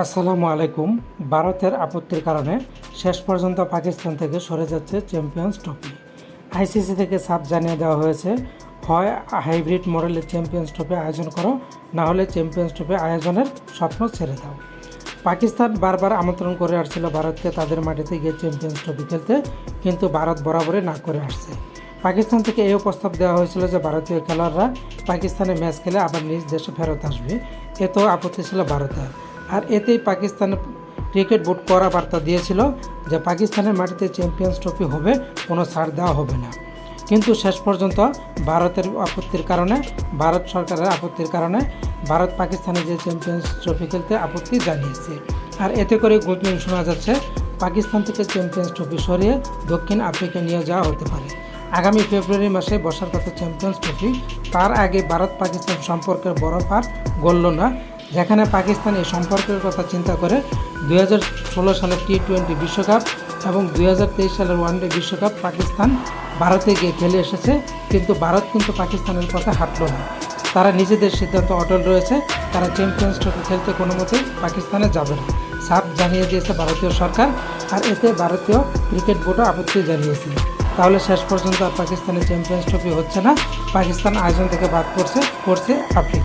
আসসালামু আলাইকুম। ভারতের আপত্তির কারণে শেষ পর্যন্ত পাকিস্তান থেকে সরে যাচ্ছে চ্যাম্পিয়ন্স ট্রফি। আইসিসি থেকে সাপ জানিয়ে দেওয়া হয়েছে, হয় হাইব্রিড মডেলের চ্যাম্পিয়ন্স ট্রফি আয়োজন করো, না হলে চ্যাম্পিয়ন্স ট্রফি আয়োজনের স্বপ্ন ছেড়ে দাও। পাকিস্তান বারবার আমন্ত্রণ করে আসছিল ভারতকে তাদের মাটিতে গিয়ে চ্যাম্পিয়ন্স ট্রফি খেলতে, কিন্তু ভারত বরাবরই না করে আসছে। পাকিস্তান থেকে এই প্রস্তাব দেওয়া হয়েছিল যে ভারতীয় খেলোয়াড়রা পাকিস্তানে ম্যাচ খেলে আবার নিজ দেশে ফেরত আসবে। এতেও আপত্তি ছিল ভারতের। আর এতেই পাকিস্তানের ক্রিকেট বোর্ড করা বার্তা দিয়েছিল যে পাকিস্তানের মাটিতে চ্যাম্পিয়ন্স ট্রফি হবে, কোনো ছাড় দেওয়া হবে না। কিন্তু শেষ পর্যন্ত ভারতের আপত্তির কারণে, ভারত সরকারের আপত্তির কারণে ভারত পাকিস্তানে যে চ্যাম্পিয়ন্স ট্রফি খেলতে আপত্তি জানিয়েছে। আর এতে করে গুঞ্জন শোনা যাচ্ছে, পাকিস্তান থেকে চ্যাম্পিয়ন্স ট্রফি সরিয়ে দক্ষিণ আফ্রিকা নিয়ে যাওয়া হতে পারে। আগামী ফেব্রুয়ারি মাসে বসার কথা চ্যাম্পিয়ন্স ট্রফি, তার আগে ভারত পাকিস্তান সম্পর্কের বরফ আর গড়ল না। যেখানে পাকিস্তান এই সম্পর্কের কথা চিন্তা করে দুই সালের টি টোয়েন্টি বিশ্বকাপ এবং দু হাজার তেইশ সালের ওয়ানডে বিশ্বকাপ পাকিস্তান ভারতে গিয়ে খেলে এসেছে। কিন্তু ভারত কিন্তু পাকিস্তানের কথা হাঁটল না। তারা নিজেদের সিদ্ধান্ত অটল রয়েছে। তারা চ্যাম্পিয়ন্স ট্রফি খেলতে কোনো মতেই পাকিস্তানে যাবে না। সাপ জানিয়ে দিয়েছে ভারতীয় সরকার আর এতে ভারতীয় ক্রিকেট বোর্ডও আপত্তি জানিয়েছে। তাহলে শেষ পর্যন্ত আর পাকিস্তানের চ্যাম্পিয়ন্স ট্রফি হচ্ছে না। পাকিস্তান আয়োজন থেকে বাদ পড়ছে পড়ছে আফ্রিকা।